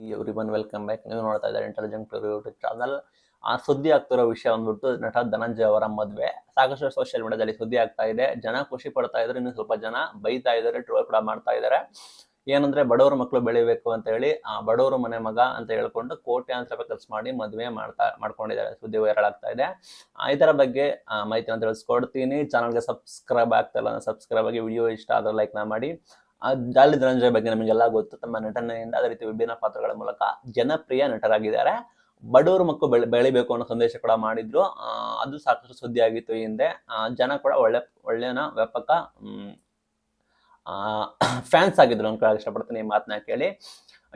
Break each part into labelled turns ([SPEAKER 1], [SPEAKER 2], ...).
[SPEAKER 1] Every welcome back ನೀವು ನೋಡ್ತಾ ಇದ್ದಾರೆ ಇಂಟೆಲಿಜೆಂಟ್ ಯೂಟ್ಯೂಬ್ ಚಾನಲ್ ಆ ಸುದ್ದಿ ಆಗ್ತಿರೋ ವಿಷಯ ಅಂದ್ಬಿಟ್ಟು ನಟ ಧನಂಜಯ ಅವರ ಮದುವೆ. ಸಾಕಷ್ಟು ಸೋಷಿಯಲ್ ಮೀಡಿಯಾದಲ್ಲಿ ಸುದ್ದಿ ಆಗ್ತಾ ಇದೆ. ಜನ ಖುಷಿ ಪಡ್ತಾ ಇದ್ದಾರೆ. ಇನ್ನು ಸ್ವಲ್ಪ ಜನ ಬೈತಾ ಇದ್ದಾರೆ. ಟ್ರೋಲ್ ಕೂಡ ಮಾಡ್ತಾ ಇದ್ದಾರೆ. ಏನಂದ್ರೆ ಬಡವರ ಮಕ್ಕಳು ಬೆಳಿಬೇಕು ಅಂತ ಹೇಳಿ, ಆ ಬಡವರ ಮನೆ ಮಗ ಅಂತ ಹೇಳ್ಕೊಂಡು ಕೋಟ್ಯಾಂತರ ರೂಪಾಯಿ ಖರ್ಚು ಮಾಡಿ ಮದುವೆ ಮಾಡ್ತಾ, ಮಾಡ್ಕೊಂಡಿದ್ದಾರೆ. ಸುದ್ದಿ ವೈರಲ್ ಆಗ್ತಾ ಇದೆ. ಇದರ ಬಗ್ಗೆ ಮಾಹಿತಿಯನ್ನು ತಿಳಿಸ್ಕೊಡ್ತೀನಿ. ಚಾನಲ್ಗೆ ಸಬ್ಸ್ಕ್ರೈಬ್ ಆಗ್ತಾ ಇಲ್ಲ ಸಬ್ಸ್ಕ್ರೈಬ್ ಆಗಿ ವಿಡಿಯೋ ಇಷ್ಟ ಆದ್ರೆ ಲೈಕ್ ನಾ ಮಾಡಿ. ಜಾಲಿ ಧನಂಜಯ ಬಗ್ಗೆ ನಮಗೆಲ್ಲ ಗೊತ್ತು. ತಮ್ಮ ನಟನೆಯಿಂದ ಅದೇ ರೀತಿ ವಿಭಿನ್ನ ಪಾತ್ರಗಳ ಮೂಲಕ ಜನಪ್ರಿಯ ನಟರಾಗಿದ್ದಾರೆ. ಬಡವರು ಮಕ್ಕಳು ಬೆಳೆ ಬೆಳಿಬೇಕು ಅನ್ನೋ ಸಂದೇಶ ಕೂಡ ಮಾಡಿದ್ರು. ಆ, ಅದು ಸಾಕಷ್ಟು ಸುದ್ದಿ ಆಗಿತ್ತು ಹಿಂದೆ. ಆ, ಜನ ಕೂಡ ಒಳ್ಳೆ ಒಳ್ಳೆಯನ ವ್ಯಾಪಕ ಫ್ಯಾನ್ಸ್ ಆಗಿದ್ರು ಅಂತ ಇಷ್ಟಪಡ್ತೀನಿ ಈ ಮಾತನ್ನ ಕೇಳಿ.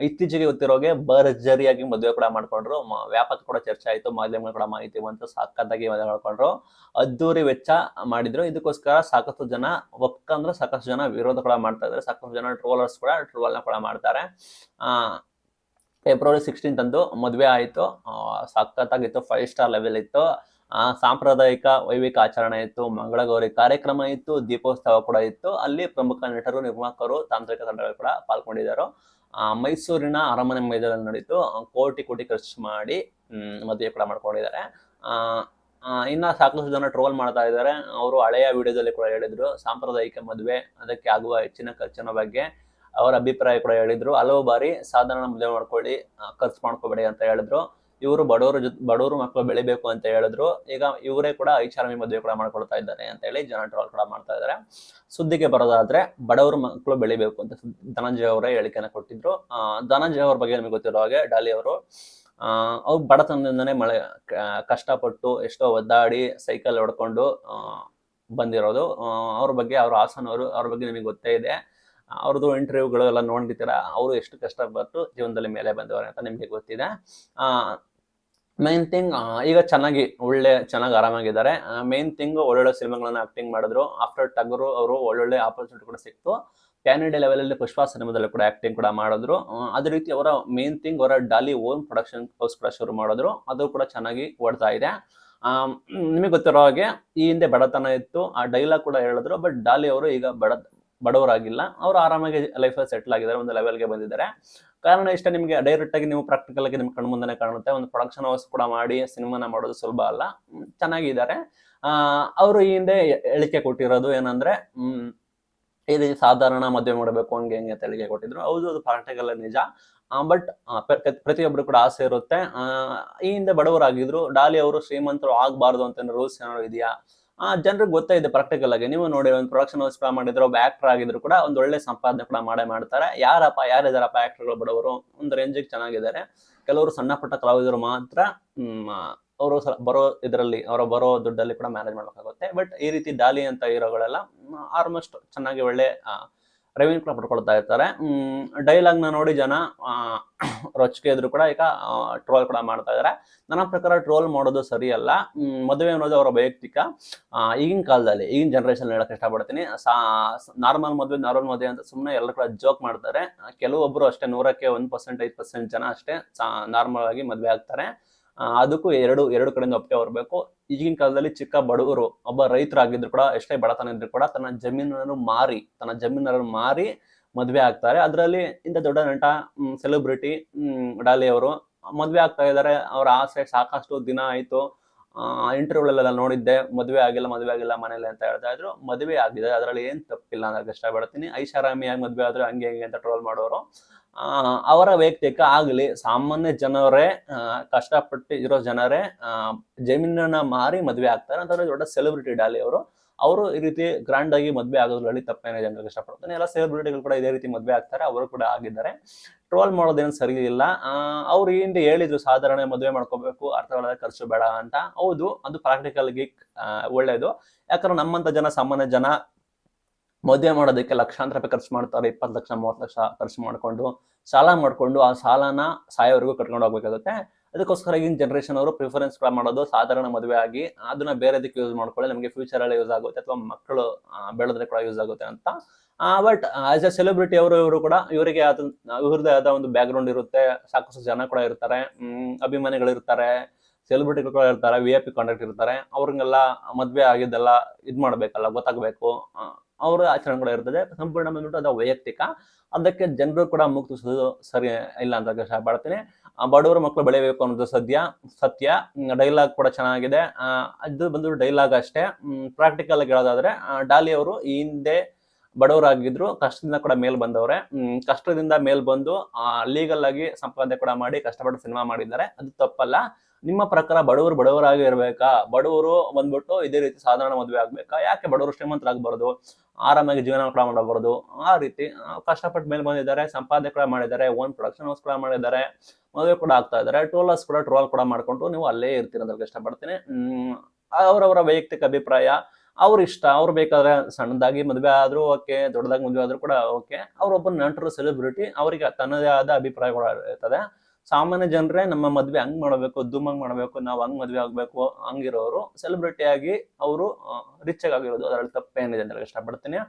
[SPEAKER 1] ಇತ್ತೀಚೆಗೆ ಗೊತ್ತಿರೋಗೆ ಭರ್ಜರಿಯಾಗಿ ಮದುವೆ ಕೂಡ ಮಾಡ್ಕೊಂಡ್ರು. ವ್ಯಾಪಕ ಕೂಡ ಚರ್ಚೆ ಆಯಿತು. ಮಾಧ್ಯಮಗಳು ಕೂಡ ಮಾಹಿತಿ ಬಂತು. ಸಾಕತ್ತಾಗಿ ಮದುವೆ ಮಾಡ್ಕೊಂಡ್ರು. ಅದ್ದೂರಿ ವೆಚ್ಚ ಮಾಡಿದ್ರು. ಇದಕ್ಕೋಸ್ಕರ ಸಾಕಷ್ಟು ಜನ ಒಪ್ಕಂದ್ರೆ ಸಾಕಷ್ಟು ಜನ ವಿರೋಧ ಕೂಡ ಮಾಡ್ತಾ ಇದ್ದಾರೆ. ಸಾಕಷ್ಟು ಜನ ಟ್ರೋಲರ್ಸ್ ಕೂಡ ಟ್ರೋಲ್ನ ಕೂಡ ಮಾಡ್ತಾರೆ. ಆ, ಫೆಬ್ರವರಿ ಸಿಕ್ಸ್ಟೀನ್ತ್ ಅಂದು ಮದುವೆ ಆಯಿತು. ಸಖತ್ತಾಗಿತ್ತು ಫೈವ್ ಸ್ಟಾರ್ ಲೆವೆಲ್ ಇತ್ತು. ಆ, ಸಾಂಪ್ರದಾಯಿಕ ವೈವಿಕ ಆಚರಣೆ ಇತ್ತು. ಮಂಗಳಗೌರಿ ಕಾರ್ಯಕ್ರಮ ಇತ್ತು. ದೀಪೋತ್ಸವ ಕೂಡ ಇತ್ತು. ಅಲ್ಲಿ ಪ್ರಮುಖ ನಟರು ನಿರ್ಮಾಪಕರು ತಾಂತ್ರಿಕ ತಂಡಗಳು ಕೂಡ ಪಾಲ್ಗೊಂಡಿದ್ದರು. ಮೈಸೂರಿನ ಅರಮನೆ ಮೈದಾನದಲ್ಲಿ ನಡೀತು ಕೋಟಿ ಕೋಟಿ ಖರ್ಚು ಮಾಡಿ ಮದುವೆ ಕೂಡ ಮಾಡ್ಕೊಂಡಿದ್ದಾರೆ. ಇನ್ನ ಸಾಕಷ್ಟು ಜನ ಟ್ರೋಲ್ ಮಾಡ್ತಾ ಇದ್ದಾರೆ. ಅವರು ಹಳೆಯ ವಿಡಿಯೋದಲ್ಲಿ ಕೂಡ ಹೇಳಿದರು, ಸಾಂಪ್ರದಾಯಿಕ ಮದುವೆ, ಅದಕ್ಕೆ ಆಗುವ ಹೆಚ್ಚಿನ ಖರ್ಚಿನ ಬಗ್ಗೆ ಅವರ ಅಭಿಪ್ರಾಯ ಕೂಡ ಹೇಳಿದರು. ಹಲವು ಬಾರಿ ಸಾಧಾರಣ ಮದುವೆ ಮಾಡ್ಕೊಳ್ಳಿ ಖರ್ಚು ಮಾಡ್ಕೋಬೇಡಿ ಅಂತ ಹೇಳಿದ್ರು. ಇವರು ಬಡವರು ಜೊತೆ ಬಡವರು ಮಕ್ಕಳು ಬೆಳಿಬೇಕು ಅಂತ ಹೇಳಿದ್ರು. ಈಗ ಇವರೇ ಕೂಡ ಐಷಾರಾಮಿ ಮದುವೆ ಕೂಡ ಮಾಡ್ಕೊಳ್ತಾ ಇದ್ದಾರೆ ಅಂತ ಹೇಳಿ ಜನ ಟ್ರೋಲ್ ಕೂಡ ಮಾಡ್ತಾ ಇದ್ದಾರೆ. ಸುದ್ದಿಗೆ ಬರೋದಾದ್ರೆ ಬಡವರು ಮಕ್ಕಳು ಬೆಳಿಬೇಕು ಅಂತ ಧನಂಜಯ ಅವರೇ ಹೇಳಿಕೆನ ಕೊಟ್ಟಿದ್ರು. ಆ, ಧನಂಜಯ ಅವ್ರ ಬಗ್ಗೆ ನಿಮಗೆ ಗೊತ್ತಿರೋ ಹಾಗೆ ಡಾಲಿ ಅವರು ಆ, ಅವ್ರು ಬಡತನದಿಂದನೇ ಮಳೆ ಕಷ್ಟಪಟ್ಟು ಎಷ್ಟೋ ಒದ್ದಾಡಿ ಸೈಕಲ್ ಹೊಡ್ಕೊಂಡು ಆ, ಬಂದಿರೋದು. ಆ, ಅವ್ರ ಬಗ್ಗೆ ಅವ್ರ ಹಾಸನವರು ಅವ್ರ ಬಗ್ಗೆ ನಿಮಗೆ ಗೊತ್ತೇ ಇದೆ. ಅವ್ರದ್ದು ಇಂಟರ್ವ್ಯೂಗಳು ಎಲ್ಲ ಅವರು ಎಷ್ಟು ಕಷ್ಟಪಟ್ಟು ಜೀವನದಲ್ಲಿ ಮೇಲೆ ಬಂದವರು ಅಂತ ನಿಮಗೆ ಗೊತ್ತಿದೆ. ಮೇನ್ ಥಿಂಗ್ ಈಗ ಚೆನ್ನಾಗಿ, ಒಳ್ಳೆ, ಚೆನ್ನಾಗಿ ಆರಾಮಾಗಿದ್ದಾರೆ. ಮೇನ್ ಥಿಂಗ್ ಒಳ್ಳೊಳ್ಳೆ ಸಿನಿಮಾಗಳನ್ನ ಆಕ್ಟಿಂಗ್ ಮಾಡಿದ್ರು. ಆಫ್ಟರ್ ಟಗರು ಅವರು ಒಳ್ಳೊಳ್ಳೆ ಆಪರ್ಚುನಿಟಿ ಕೂಡ ಸಿಕ್ತು. ಪ್ಯಾನ್ ಇಂಡಿಯಾ ಲೆವೆಲಲ್ಲಿ ಪುಷ್ಪ ಸಿನಿಮಾದಲ್ಲಿ ಕೂಡ ಆಕ್ಟಿಂಗ್ ಕೂಡ ಮಾಡಿದ್ರು. ಅದೇ ರೀತಿ ಅವರ ಮೇನ್ ಥಿಂಗ್ ಅವರ ಡಾಲಿ ಓನ್ ಪ್ರೊಡಕ್ಷನ್ ಹೌಸ್ ಕೂಡ ಶುರು ಮಾಡಿದ್ರು. ಅದು ಕೂಡ ಚೆನ್ನಾಗಿ ಓಡ್ತಾ ಇದೆ. ನಿಮಗೆ ಗೊತ್ತಿರೋ ಹಾಗೆ, ಈ ಹಿಂದೆ ಬಡತನ ಇತ್ತು. ಆ ಡೈಲಾಗ್ ಕೂಡ ಹೇಳಿದ್ರು. ಬಟ್ ಡಾಲಿ ಅವರು ಈಗ ಬಡ, ಬಡವರಾಗಿಲ್ಲ. ಅವರು ಆರಾಮಾಗಿ ಲೈಫಲ್ಲಿ ಸೆಟ್ಲ್ ಆಗಿದ್ದಾರೆ. ಒಂದು ಲೆವೆಲ್ಗೆ ಬಂದಿದ್ದಾರೆ. ಕಾರಣ ಇಷ್ಟ, ನಿಮಗೆ ಡೈರೆಕ್ಟ್ ಆಗಿ ನೀವು ಪ್ರಾಕ್ಟಿಕಲ್ ಆಗಿ ನಿಮ್ಮ ಮುಂದೆ ಕಾಣುತ್ತೆ. ಒಂದು ಪ್ರೊಡಕ್ಷನ್ ಹೌಸ್ ಕೂಡ ಮಾಡಿ, ಸಿನಿಮಾನ ಮಾಡೋದು ಸುಲಭ ಅಲ್ಲ. ಚೆನ್ನಾಗಿದ್ದಾರೆ. ಅವರು ಈ ಹಿಂದೆ ಹೇಳಿಕೆ ಕೊಟ್ಟಿರೋದು ಏನಂದ್ರೆ ರೀತಿ ಸಾಧಾರಣ ಮದುವೆ ಮಾಡಬೇಕು, ಹಂಗೆ ಹಂಗೆ ಕೊಟ್ಟಿದ್ರು. ಹೌದು, ಅದು ಪ್ರಾಕ್ಟಿಕಲ್ ನಿಜ. ಬಟ್ ಪ್ರತಿಯೊಬ್ಬರು ಕೂಡ ಆಸೆ ಇರುತ್ತೆ. ಈ ಹಿಂದೆ ಬಡವರಾಗಿದ್ರು. ಡಾಲಿ ಅವರು ಶ್ರೀಮಂತರು ಆಗಬಾರ್ದು ಅಂತ ರೂಲ್ಸ್ ಏನಾದ್ರು ಇದೆಯಾ? ಆ ಜನರಿಗೆ ಗೊತ್ತೇ ಇದೆ ಪ್ರಾಕ್ಟಿಕಲ್ ಆಗಿ. ನೀವು ನೋಡಿ ಒಂದು ಪ್ರೊಡಕ್ಷನ್ ಹೌಸ್ ಮಾಡಿದ್ರು ಒಬ್ಬ ಆಕ್ಟರ್ ಆಗಿದ್ರು ಕೂಡ ಒಂದು ಒಳ್ಳೆ ಸಂಪಾದನೆ ಕೂಡ ಮಾಡೇ ಮಾಡ್ತಾರೆ. ಯಾರಪ್ಪ ಯಾರಿದಾರಪ್ಪ ಆಕ್ಟರ್ಗಳು ಬಡವರು? ಒಂದು ರೇಂಜಿಗೆ ಚೆನ್ನಾಗಿದ್ದಾರೆ. ಕೆಲವರು ಸಣ್ಣ ಪುಟ್ಟ ಕಲಾವಿದರು ಮಾತ್ರ ಅವರು ಬರೋ ಇದರಲ್ಲಿ, ಅವರ ಬರೋ ದುಡ್ಡಲ್ಲಿ ಕೂಡ ಮ್ಯಾನೇಜ್ ಮಾಡಬೇಕಾಗುತ್ತೆ. ಬಟ್ ಈ ರೀತಿ ಡಾಲಿ ಅಂತ ಹೀರೋಗಳೆಲ್ಲ ಆಲ್ಮೋಸ್ಟ್ ಚೆನ್ನಾಗಿ ಒಳ್ಳೆ ರೆವಿನ್ಯೂ ಕೂಡ ಪಡ್ಕೊಳ್ತಾ ಇರ್ತಾರೆ. ಡೈಲಾಗ್ನ ನೋಡಿ ಜನ ರೊಚ್ಚಿಗೆ ಇದ್ರು ಕೂಡ ಈಗ ಟ್ರೋಲ್ ಕೂಡ ಮಾಡ್ತಾ ಇದ್ದಾರೆ ನನ್ನ ಪ್ರಕಾರ ಟ್ರೋಲ್ ಮಾಡೋದು ಸರಿಯಲ್ಲ. ಮದುವೆ ಅನ್ನೋದು ಅವರ ವೈಯಕ್ತಿಕ. ಈಗಿನ ಕಾಲದಲ್ಲಿ, ಈಗಿನ ಜನರೇಷನ್ ಹೇಳಕ್ ಇಷ್ಟಪಡ್ತೀನಿ. ನಾರ್ಮಲ್ ಮದುವೆ ನಾರ್ಮಲ್ ಮದುವೆ ಅಂತ ಸುಮ್ಮನೆ ಎಲ್ಲರೂ ಕೂಡ ಜೋಕ್ ಮಾಡ್ತಾರೆ. ಕೆಲವೊಬ್ಬರು ಅಷ್ಟೇ ನೂರಕ್ಕೆ ಒಂದು ಪರ್ಸೆಂಟ್ ಐದು ಪರ್ಸೆಂಟ್ ಜನ ಅಷ್ಟೇ ನಾರ್ಮಲ್ ಆಗಿ ಮದುವೆ ಆಗ್ತಾರೆ. ಅದಕ್ಕೂ ಎರಡು ಎರಡು ಕಡೆಯಿಂದ ಒಪ್ಪಿಗೆ ಬರಬೇಕು. ಈಗಿನ ಕಾಲದಲ್ಲಿ ಚಿಕ್ಕ ಬಡವರು, ಒಬ್ಬ ರೈತರಾಗಿದ್ರು ಕೂಡ, ಎಷ್ಟೇ ಬಡತನ ಇದ್ರು ಕೂಡ ತನ್ನ ಜಮೀನನ್ನು ಮಾರಿ, ತನ್ನ ಜಮೀನನ್ನು ಮಾರಿ ಮದ್ವೆ ಆಗ್ತಾರೆ. ಅದರಲ್ಲಿ ಇಂಥ ದೊಡ್ಡ ನಟ ಸೆಲೆಬ್ರಿಟಿ ಡಾಲಿ ಅವರು ಮದುವೆ ಆಗ್ತಾ ಇದ್ದಾರೆ. ಅವರ ಆಸೆ ಸಾಕಷ್ಟು ದಿನ ಆಯಿತು. ಇಂಟರ್ವ್ಯೂಗಳಲ್ಲೆಲ್ಲ ನೋಡಿದ್ದೆ, ಮದುವೆ ಆಗಿಲ್ಲ ಮದುವೆ ಆಗಿಲ್ಲ ಮನೇಲಿ ಅಂತ ಹೇಳ್ತಾ ಇದ್ರು. ಮದುವೆ ಆಗಿದೆ. ಅದರಲ್ಲಿ ಏನು ತಪ್ಪಿಲ್ಲ ಅಂತ ಇಷ್ಟಪಡ್ತೀನಿ. ಐಷಾರಾಮಿಯಾಗಿ ಮದುವೆ ಆದ್ರೆ ಹಂಗೆ ಹಿಂಗೆ ಅಂತ ಟ್ರೋಲ್ ಮಾಡೋರು. ಅವರ ವೈಯಕ್ತಿಕ ಆಗಲಿ ಸಾಮಾನ್ಯ ಜನರೇ ಕಷ್ಟಪಟ್ಟು ಇರೋ ಜನರೇ ಜಮೀನನ್ನ ಮಾರಿ ಮದುವೆ ಆಗ್ತಾರೆ ಅಂತಂದ್ರೆ ದೊಡ್ಡ ಸೆಲೆಬ್ರಿಟಿ ಡಾಲಿ ಅವರು. ಅವರು ಈ ರೀತಿ ಗ್ರ್ಯಾಂಡ್ ಆಗಿ ಮದುವೆ ಆಗೋದ್ರಲ್ಲಿ ತಪ್ಪೇನೆ ಅಂತ ಕಷ್ಟಪಡ್ತಾನೆ ಎಲ್ಲ ಸೆಲೆಬ್ರಿಟಿಗಳು ಕೂಡ ಇದೇ ರೀತಿ ಮದುವೆ ಆಗ್ತಾರೆ. ಅವರು ಕೂಡ ಆಗಿದ್ದಾರೆ. ಟ್ರೋಲ್ ಮಾಡೋದೇನು ಸರಿ ಇಲ್ಲ. ಅವ್ರು ಈ ಹಿಂದೆ ಹೇಳಿದ್ರು, ಸಾಧಾರಣ ಮದುವೆ ಮಾಡ್ಕೋಬೇಕು ಅರ್ಥಗಳಾದ ಖರ್ಚು ಬೇಡ ಅಂತ. ಹೌದು, ಅದು ಪ್ರಾಕ್ಟಿಕಲ್ಗೆ ಒಳ್ಳೇದು. ಯಾಕಂದ್ರೆ ನಮ್ಮಂತ ಜನ, ಸಾಮಾನ್ಯ ಜನ ಮದುವೆ ಮಾಡೋದಕ್ಕೆ ಲಕ್ಷಾಂತರ ರೂಪಾಯಿ ಖರ್ಚು ಮಾಡ್ತಾರೆ, ಇಪ್ಪತ್ತು ಲಕ್ಷ, ಮೂವತ್ತು ಲಕ್ಷ ಖರ್ಚು ಮಾಡ್ಕೊಂಡು, ಸಾಲ ಮಾಡ್ಕೊಂಡು ಆ ಸಾಲನ ಸಾಯೋವರೆಗೂ ಕಟ್ಕೊಂಡು ಹೋಗ್ಬೇಕಾಗುತ್ತೆ. ಅದಕ್ಕೋಸ್ಕರ ಈಗಿನ ಜನರೇಷನ್ ಅವರು ಪ್ರಿಫರೆನ್ಸ್ ಕೂಡ ಮಾಡೋದು ಸಾಧಾರಣ ಮದುವೆ ಆಗಿ ಅದನ್ನ ಬೇರೆದಕ್ಕೆ ಯೂಸ್ ಮಾಡ್ಕೊಳ್ಳಿ, ನಮಗೆ ಫ್ಯೂಚರ್ ಅಲ್ಲಿ ಯೂಸ್ ಆಗುತ್ತೆ ಅಥವಾ ಮಕ್ಕಳು ಬೆಳೆದ್ರೆ ಕೂಡ ಯೂಸ್ ಆಗುತ್ತೆ ಅಂತ. ಬಟ್ ಆಸ್ ಎ ಸೆಲೆಬ್ರಿಟಿ ಅವರು, ಇವರು ಕೂಡ ಇವರಿಗೆ ಆದ, ಇವ್ರದ್ದೇ ಆದ ಒಂದು ಬ್ಯಾಕ್ ಗ್ರೌಂಡ್ ಇರುತ್ತೆ, ಸಾಕಷ್ಟು ಜನ ಕೂಡ ಇರ್ತಾರೆ ಅಭಿಮಾನಿಗಳಿರ್ತಾರೆ ಸೆಲೆಬ್ರಿಟಿಗಳು ಕೂಡ ಇರ್ತಾರೆ ವಿ ಐ ಪಿ ಕಾಂಟ್ಯಾಕ್ಟ್ ಇರ್ತಾರೆ ಅವ್ರಿಗೆಲ್ಲ ಮದ್ವೆ ಆಗಿದ್ದೆಲ್ಲ ಇದ್ ಮಾಡಬೇಕಲ್ಲ, ಗೊತ್ತಾಗ್ಬೇಕು ಅವರ ಆಚರಣೆ ಕೂಡ ಇರ್ತದೆ. ಸಂಪೂರ್ಣ ಬಂದ್ಬಿಟ್ಟು ಅದು ವೈಯಕ್ತಿಕ. ಅದಕ್ಕೆ ಜನರು ಕೂಡ ಮುಕ್ತಿಸೋದು ಸರಿ ಇಲ್ಲ ಅಂತ ಇಷ್ಟಪಡ್ತೀನಿ ಆ, ಬಡವರ ಮಕ್ಕಳು ಬೆಳಿಬೇಕು ಅನ್ನೋದು ಸದ್ಯ ಸತ್ಯ. ಡೈಲಾಗ್ ಕೂಡ ಚೆನ್ನಾಗಿದೆ. ಅದು ಬಂದು ಡೈಲಾಗ್ ಅಷ್ಟೇ. ಪ್ರಾಕ್ಟಿಕಲ್ ಆಗಿ ಹೇಳೋದಾದ್ರೆ ಡಾಲಿ ಅವರು ಈ ಹಿಂದೆ ಬಡವರಾಗಿದ್ರು, ಕಷ್ಟದಿಂದ ಕೂಡ ಮೇಲ್ ಬಂದವ್ರೆ. ಕಷ್ಟದಿಂದ ಮೇಲ್ ಬಂದು ಲೀಗಲ್ ಆಗಿ ಸಂಪಾದನೆ ಕೂಡ ಮಾಡಿ, ಕಷ್ಟಪಟ್ಟು ಸಿನಿಮಾ ಮಾಡಿದ್ದಾರೆ. ಅದು ತಪ್ಪಲ್ಲ. ನಿಮ್ಮ ಪ್ರಕಾರ ಬಡವರು ಬಡವರಾಗಿ ಇರ್ಬೇಕಾ? ಬಡವರು ಬಂದ್ಬಿಟ್ಟು ಇದೇ ರೀತಿ ಸಾಧಾರಣ ಮದುವೆ ಆಗ್ಬೇಕಾ? ಯಾಕೆ ಬಡವರು ಶ್ರೀಮಂತರಾಗಬಾರ್ದು? ಆರಾಮಾಗಿ ಜೀವನ ಕೂಡ ಮಾಡಬಾರ್ದು? ಆ ರೀತಿ ಕಷ್ಟಪಟ್ಟು ಮೇಲೆ ಬಂದಿದ್ದಾರೆ, ಸಂಪಾದನೆ ಕೂಡ ಮಾಡಿದ್ದಾರೆ ಓನ್ ಪ್ರೊಡಕ್ಷನ್ ಹೌಸ್ ಕೂಡ ಮಾಡಿದ್ದಾರೆ, ಮದುವೆ ಕೂಡ ಆಗ್ತಾ ಇದ್ದಾರೆ. ಟ್ರೋಲರ್ಸ್ ಕೂಡ ಟ್ರೋಲ್ ಕೂಡ ಮಾಡ್ಕೊಂಡು ನೀವು ಅಲ್ಲೇ ಇರ್ತೀರ ಅಂತ ಇಷ್ಟಪಡ್ತೀನಿ. ಅವರವರ ವೈಯಕ್ತಿಕ ಅಭಿಪ್ರಾಯ ಅವ್ರ ಇಷ್ಟ, ಅವ್ರು ಬೇಕಾದ್ರೆ ಸಣ್ಣದಾಗಿ ಮದುವೆ ಆದ್ರೂ ಓಕೆ, ದೊಡ್ಡದಾಗಿ ಮದುವೆ ಆದ್ರೂ ಕೂಡ ಓಕೆ. ಅವ್ರೊಬ್ಬ ನಟರು ಸೆಲೆಬ್ರಿಟಿ ಅವರಿಗೆ ತನ್ನದೇ ಆದ ಅಭಿಪ್ರಾಯಗಳು ಇರ್ತದೆ. ಸಾಮಾನ್ಯ ಜನರೇ ನಮ್ಮ ಮದುವೆ ಹಂಗ್ ಮಾಡಬೇಕು, ಧೂಮಂಗ್ ಮಾಡಬೇಕು, ನಾವು ಹಂಗ್ ಮದುವೆ ಆಗಬೇಕು, ಹಂಗಿರೋರು ಸೆಲೆಬ್ರಿಟಿ ಆಗಿ ಅವರು ರಿಚ್ ಆಗಿರೋದು. ಅದರಲ್ಲಿ ತಪ್ಪೇನಿದೆ ಅಂತ ಇಷ್ಟಪಡ್ತೀನಿ.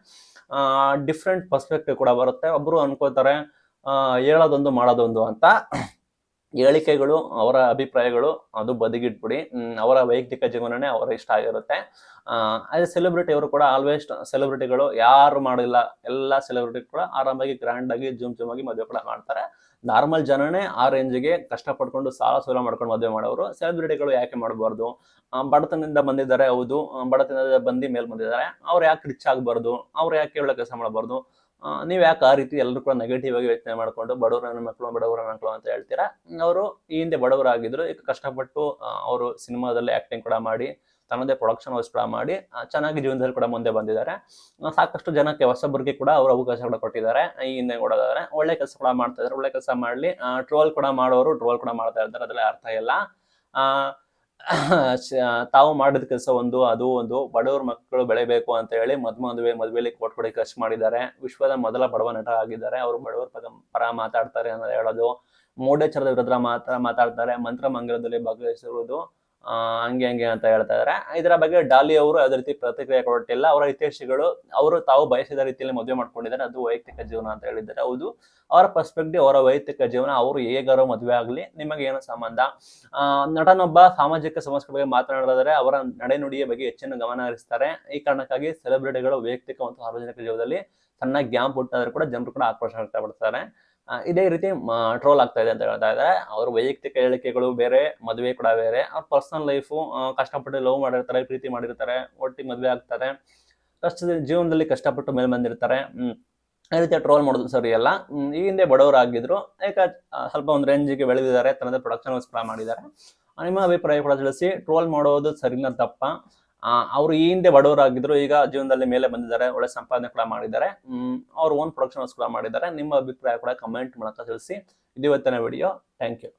[SPEAKER 1] ಡಿಫ್ರೆಂಟ್ ಪರ್ಸ್ಪೆಕ್ಟಿವ್ ಕೂಡ ಬರುತ್ತೆ. ಒಬ್ರು ಅನ್ಕೋತಾರೆ ಹೇಳೋದೊಂದು ಮಾಡೋದೊಂದು ಅಂತ. ಹೇಳಿಕೆಗಳು, ಅವರ ಅಭಿಪ್ರಾಯಗಳು ಅದು ಬದಿಗಿಟ್ಬಿಡಿ. ಅವರ ವೈಯಕ್ತಿಕ ಜೀವನನೇ ಅವರ ಇಷ್ಟ ಆಗಿರುತ್ತೆ. ಅದೇ ಸೆಲೆಬ್ರಿಟಿ ಅವರು ಕೂಡ ಆಲ್ವೇಸ್ಟ್ ಸೆಲೆಬ್ರಿಟಿಗಳು ಯಾರು ಮಾಡಿಲ್ಲ, ಎಲ್ಲ ಸೆಲೆಬ್ರಿಟಿ ಕೂಡ ಆರಾಮಾಗಿ ಗ್ರ್ಯಾಂಡ್ ಆಗಿ ಜುಮ್ ಜುಮ್ ಆಗಿ ಮದುವೆ ಕೂಡ ಮಾಡ್ತಾರೆ. ನಾರ್ಮಲ್ ಜನನೇ ಆ ರೇಂಜ್ಗೆ ಕಷ್ಟಪಡ್ಕೊಂಡು ಸಾಲ ಸೂಲ ಮಾಡ್ಕೊಂಡು ಮದುವೆ ಮಾಡೋರು ಸೆಲೆಬ್ರಿಟಿಗಳು ಯಾಕೆ ಮಾಡಬಾರ್ದು? ಬಡತನದಿಂದ ಬಂದಿದ್ದಾರೆ, ಹೌದು. ಬಡತನದಿಂದ ಬಂದು ಮೇಲೆ ಬಂದಿದ್ದಾರೆ. ಅವ್ರು ಯಾಕೆ ರಿಚ್ ಆಗಬಾರ್ದು? ಅವ್ರು ಯಾಕೆ ಒಳ್ಳೆ ಕೆಲಸ ಮಾಡಬಾರ್ದು? ನೀವು ಯಾಕೆ ಆ ರೀತಿ ಎಲ್ಲರೂ ಕೂಡ ನೆಗೆಟಿವ್ ಆಗಿ ಯೋಚನೆ ಮಾಡ್ಕೊಂಡು ಬಡವರ ನನ್ನ ಮಕ್ಕಳು ಬಡವರ ಮಕ್ಕಳು ಅಂತ ಹೇಳ್ತೀರಾ? ಅವರು ಈ ಹಿಂದೆ ಬಡವರಾಗಿದ್ರು, ಈಗ ಕಷ್ಟಪಟ್ಟು ಅವರು ಸಿನಿಮಾದಲ್ಲಿ ಆಕ್ಟಿಂಗ್ ಕೂಡ ಮಾಡಿ, ತನ್ನದೇ ಪ್ರೊಡಕ್ಷನ್ ಹೌಸ್ ಕೂಡ ಮಾಡಿ ಚೆನ್ನಾಗಿ ಜೀವನದಲ್ಲಿ ಕೂಡ ಮುಂದೆ ಬಂದಿದ್ದಾರೆ. ಸಾಕಷ್ಟು ಜನಕ್ಕೆ, ಹೊಸಬ್ರಿಗೆ ಕೂಡ ಅವರು ಅವಕಾಶ ಕೂಡ ಕೊಟ್ಟಿದ್ದಾರೆ. ಈ ಹಿಂದೆ ಕೊಡೋದಾದ್ರೆ ಒಳ್ಳೆ ಕೆಲಸ ಕೂಡ ಮಾಡ್ತಾ ಇದ್ದಾರೆ. ಒಳ್ಳೆ ಕೆಲಸ ಮಾಡಲಿ ಟ್ರೋಲ್ ಕೂಡ ಮಾಡೋರು ಟ್ರೋಲ್ ಕೂಡ ಮಾಡ್ತಾ ಇರ್ತಾರೆ ಅದರಲ್ಲಿ ಅರ್ಥ ಇಲ್ಲ. ತಾವು ಮಾಡಿದ ಕೆಲಸ ಒಂದು, ಅದು ಒಂದು, ಬಡವ್ರ ಮಕ್ಕಳು ಬೆಳೆಬೇಕು ಅಂತ ಹೇಳಿ ಮದ್ ಮದುವೆ ಮದುವೆಲಿ ಕೋಟ್ ಕೊಡಿ ಖರ್ಚು ಮಾಡಿದ್ದಾರೆ. ವಿಶ್ವದ ಮೊದಲ ಬಡವ ನಟ ಆಗಿದ್ದಾರೆ. ಅವರು ಬಡವರ ಪರ ಮಾತಾಡ್ತಾರೆ ಅನ್ನೋದು ಹೇಳೋದು. ಮೂಢೇಶ್ವರದ ವಿರುದ್ಧ ಮಾತ್ರ ಮಾತಾಡ್ತಾರೆ. ಮಂತ್ರ ಮಂಗಲದಲ್ಲಿ ಭಾಗವಹಿಸಿರುವುದು ಹಂಗೆ ಹಂಗೆ ಅಂತ ಹೇಳ್ತಾ ಇದಾರೆ. ಇದರ ಬಗ್ಗೆ ಡಾಲಿ ಅವರು ಅದೇ ರೀತಿ ಪ್ರತಿಕ್ರಿಯೆ ಕೊಟ್ಟಿಲ್ಲ. ಅವರ ಹಿತೈಷಿಗಳು ಅವರು ತಾವು ಬಯಸಿದ ರೀತಿಯಲ್ಲಿ ಮದುವೆ ಮಾಡ್ಕೊಂಡಿದ್ದಾರೆ. ಅದು ವೈಯಕ್ತಿಕ ಜೀವನ ಅಂತ ಹೇಳಿದ್ದಾರೆ. ಹೌದು ಅವರ ಪರ್ಸ್ಪೆಕ್ಟಿವ್ ಅವರ ವೈಯಕ್ತಿಕ ಜೀವನ ಅವರು ಹೇಗಾರೋ ಮದುವೆ ಆಗಲಿ ನಿಮಗೆ ಏನು ಸಂಬಂಧ. ನಟನೊಬ್ಬ ಸಾಮಾಜಿಕ ಸಮಸ್ಯೆ ಬಗ್ಗೆ ಮಾತನಾಡಿದರೆ ಅವರ ನಡೆನುಡಿಯ ಬಗ್ಗೆ ಹೆಚ್ಚಿನ ಗಮನ ಹರಿಸ್ತಾರೆ. ಈ ಕಾರಣಕ್ಕಾಗಿ ಸೆಲೆಬ್ರಿಟಿಗಳು ವೈಯಕ್ತಿಕ ಮತ್ತು ಸಾರ್ವಜನಿಕ ಜೀವನದಲ್ಲಿ ಸಣ್ಣ ಗ್ಯಾಂಪ್ ಹುಟ್ಟಾದ್ರೂ ಕೂಡ ಜನರು ಕೂಡ ಆಕ್ರೋಶ ವ್ಯಕ್ತಪಡ್ತಾರೆ ಆ, ಇದೇ ರೀತಿ ಟ್ರೋಲ್ ಆಗ್ತಾ ಇದೆ ಅಂತ ಹೇಳ್ತಾ ಇದ್ದಾರೆ. ಅವ್ರ ವೈಯಕ್ತಿಕ ಹೇಳಿಕೆಗಳು ಬೇರೆ ಮದುವೆ ಕೂಡ ಬೇರೆ. ಅವ್ರ ಪರ್ಸನಲ್ ಲೈಫು ಕಷ್ಟಪಟ್ಟು ಲವ್ ಮಾಡಿರ್ತಾರೆ ಪ್ರೀತಿ ಮಾಡಿರ್ತಾರೆ ಒಟ್ಟಿಗೆ ಮದುವೆ ಆಗ್ತಾರೆ. ಕಷ್ಟದ ಜೀವನದಲ್ಲಿ ಕಷ್ಟಪಟ್ಟು ಮೇಲೆ ಬಂದಿರ್ತಾರೆ. ಈ ರೀತಿ ಟ್ರೋಲ್ ಮಾಡೋದು ಸರಿ ಅಲ್ಲ. ಈ ಹಿಂದೆ ಬಡವರಾಗಿದ್ರು ಆ, ಸ್ವಲ್ಪ ಒಂದು ರೇಂಜಿಗೆ ಬೆಳೆದಿದ್ದಾರೆ ತನ್ನದೇ ಪ್ರೊಡಕ್ಷನ್ ಕೂಡ ಮಾಡಿದ್ದಾರೆ. ನಿಮ್ಮ ಅಭಿಪ್ರಾಯ ಕೂಡ ತಿಳಿಸಿ ಟ್ರೋಲ್ ಮಾಡೋದು ಸರಿನ ತಪ್ಪ? ಅವರು ಈ ಹಿಂದೆ ಬಡವರಾಗಿದ್ರು, ಈಗ ಜೀವನದಲ್ಲಿ ಮೇಲೆ ಬಂದಿದ್ದಾರೆ, ಒಳ್ಳೆ ಸಂಪಾದನೆ ಕೂಡ ಮಾಡಿದ್ದಾರೆ. ಅವ್ರು ಓನ್ ಪ್ರೊಡಕ್ಷನ್ ಕೂಡ ಮಾಡಿದ್ದಾರೆ. ನಿಮ್ಮ ಅಭಿಪ್ರಾಯ ಕೂಡ ಕಮೆಂಟ್ ಮೂಲಕ ತಿಳಿಸಿ. ಇದು ಇವತ್ತಿನ ವಿಡಿಯೋ ಥ್ಯಾಂಕ್ ಯು